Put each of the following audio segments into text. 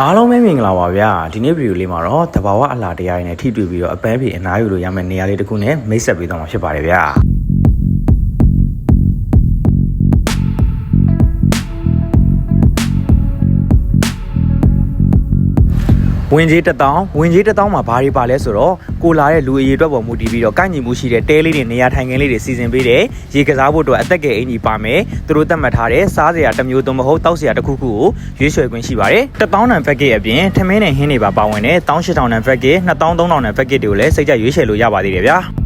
အားလုံးပဲမင်္ဂလာပါဗျာဒီနေ့ဗီဒီယိုလေးမှာတော့တဘာဝအလားတရားရည်နဲ့ထိတွေ့ပြီးတော့အပန်းဖြေအနားယူလို့ရမယ့်နေရာလေးတစ်ခုနဲ့မိတ်ဆက်ပေးသွားမှာဖြစ်ပါတယ်ဗျာ ဝင်ကြီးတစ်တောင်းဝင်ကြီးတစ်တောင်းမှာဘာတွေပါလဲဆိုတော့ကိုလာတဲ့လူအရေးအတွက်ပေါ်မူတည်ပြီးတော့ကန့်ညီမှုရှိတဲ့တဲလေးတွေနေရာထိုင်ခင်းလေးတွေစီစဉ်ပေးတယ်ရေကစားဖို့အတွက်အသက်ကယ်အင်ကြီးပါမယ်သူတို့သတ်မှတ်ထားတဲ့စားစရာတစ်မျိုးသုံးမဟုတ်တောက်စရာတစ်ခုခုကိုရွေးချယ်ခွင့်ရှိပါတယ်တစ်တောင်းတန် package အပြင်ထမင်းနဲ့ဟင်းတွေပါပါဝင်တဲ့18000တန် package 2300တန် package တွေကိုလည်းစိတ်ကြရွေးချယ်လို့ရပါသေးတယ်ဗျာ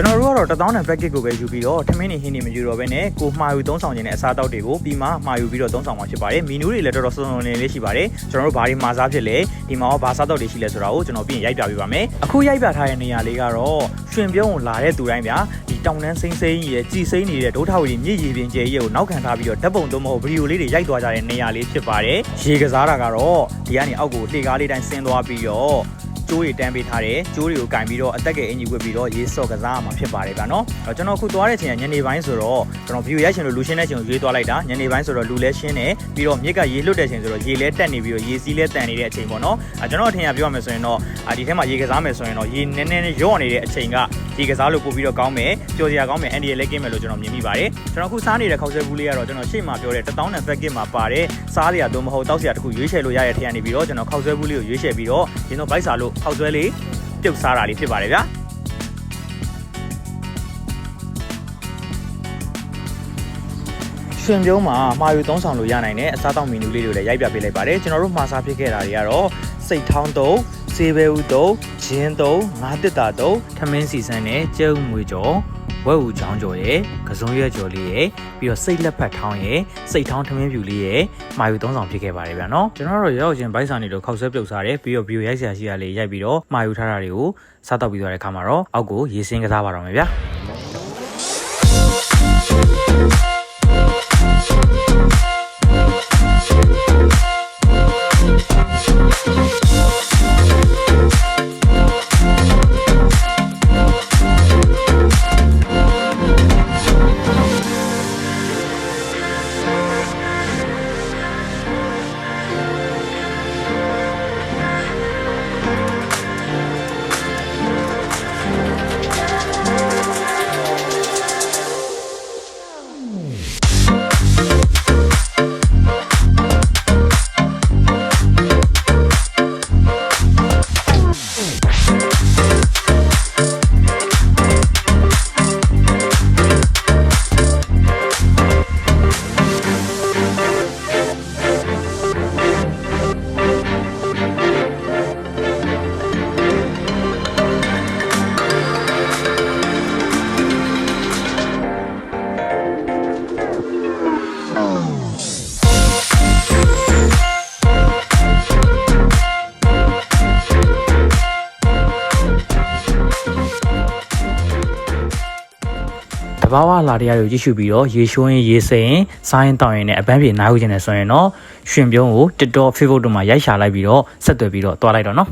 ကျွန်တော်တို့ကတော့1000တန် package ကိုပဲယူပြီးတော့ထမင်းနေဟင်းနေမယူတော့ဘဲနဲ့ကိုမှာယူသုံးဆောင်ခြင်းနဲ့အစားအသောက်တွေကိုပြီးမှမှာယူပြီးတော့သုံးဆောင်မှာဖြစ်ပါတယ်မီနူးတွေလည်းတော်တော်စုံစုံလင်လေးရှိပါတယ်ကျွန်တော်တို့ဘာတွေမှာစားဖြစ်လဲဒီမှာရောဘာစားတော့တွေရှိလဲဆိုတာကိုကျွန်တော်ပြင်ရိုက်ပြပေးပါမယ်အခုရိုက်ပြထားတဲ့နေရာလေးကတော့ရွှင်ပြုံးကိုလာတဲ့သူတိုင်းဗျာဒီတောင်တန်းစိမ့်စိမ့်ရဲ့ကြည်စိမ့်နေတဲ့ဒုထဝီမြစ်ရည်ပြင်ကျဲကြီးကိုနောက်ခံထားပြီးတော့ဓာတ်ပုံသုံးမဟုတ်ဗီဒီယိုလေးတွေရိုက်သွားကြတဲ့နေရာလေးဖြစ်ပါတယ်ရေကစားတာကတော့ဒီကနေအောက်ကိုလှေကားလေးတိုင်းဆင်းသွားပြီးတော့ ကျိုးတွေတန်းပေးထားတယ်ကျိုးတွေကိုကင်ပြီးတော့အသက်ကယ်အင်ကြီးဝတ်ပြီးတော့ရေးစော့ကစားရမှာဖြစ်ပါတယ်ဗျာနော်အဲ့တော့ကျွန်တော်အခုသွားတဲ့အချိန်ကညနေပိုင်းဆိုတော့ကျွန်တော် view ရိုက်ချင်လို့လူရှင်းတဲ့အချိန်ကိုရွေးသွားလိုက်တာညနေပိုင်းဆိုတော့လူလည်းရှင်းတယ်ပြီးတော့မြစ်ကရေလွတ်တဲ့အချိန်ဆိုတော့ရေလည်းတက်နေပြီးတော့ရေစီးလည်းတန်နေတဲ့အချိန်ပေါ့နော်အဲ့ကျွန်တော်အထင်ကပြောရမယ်ဆိုရင်တော့အာဒီထဲမှာရေကစားမယ်ဆိုရင်တော့ရေနည်းနည်းရော့နေတဲ့အချိန်ကရေကစားလို့ပို့ပြီးတော့ကောင်းမယ်ကြော်စရာကောင်းမယ်အန်ဒီရလည်းကင်းမယ်လို့ကျွန်တော်မြင်မိပါတယ်ကျွန်တော်အခုစားနေတဲ့ခောက်ဆွဲဘူးလေးကတော့ကျွန်တော်ရှေ့မှာပြောတဲ့1000တန် package မှာပါတယ်စားစရာတော့မဟုတ်တောက်စရာတစ်ခုရွေးချယ်လို့ရတဲ့ထည့်ကနေပြီးတော့ကျွန်တော်ခောက်ဆွဲဘူးလေးကိုရွေးချယ်ပြီးတော့ဒီတော့ဘိုက်စာလို့ခောက်ဆွဲလေးပြုတ်စားတာလေးဖြစ်ပါတယ်ဗျာရှင်ပြုံးမှာမှာယူသုံးဆောင်လို့ရနိုင်တဲ့အစားအသောက်မီနူလေးတွေလည်းရိုက်ပြပေးလိုက်ပါတယ်ကျွန်တော်တို့မှာစားဖြစ်ခဲ့တာတွေကတော့စိတ်ထောင်းတုံးစေဘဲဦးတုံးဂျင်းတုံးငါးတစ်တာတုံးထမင်းစီဆန်းနဲ့ကျဲဥမွေကျော် ဝက်ဦးချောင်းကျော်ရဲ့ကစုံရွက်ကျော်လေးရဲ့ပြီးတော့စိတ်လက်ဖက်ထောင်းရဲ့စိတ်ထောင်းထမင်းဖြူလေးရဲ့မှာယူသုံးဆောင်ဖြစ်ခဲ့ပါတယ်ဗျာနော်ကျွန်တော်တို့ရောက်ချင်းဘိုက်စာနေတော့ခောက်ဆွဲပြုတ်စားတယ်ပြီးတော့ဗီဒီယိုရိုက်ဆရာရှိရလေးရိုက်ပြီးတော့မှာယူထားတာတွေကိုစားတော့ပြီးသွားတဲ့အခါမှာတော့အောက်ကိုရေစင်းကစားပါတော့မယ်ဗျာ ဘာဝလာတရားတွေကိုကြည့်ရှုပြီးတော့ရေရှိုးရင်ရေစိမ်စားရင်တောင်းရင်နဲ့အပန်းပြေနားယူခြင်းနဲ့ဆိုရင်တော့ရှင်ပြုံးကို TikTok Facebook တို့မှာရိုက်ရှာလိုက်ပြီးတော့ဆက်သွယ်ပြီးတော့တွားလိုက်တော့နော်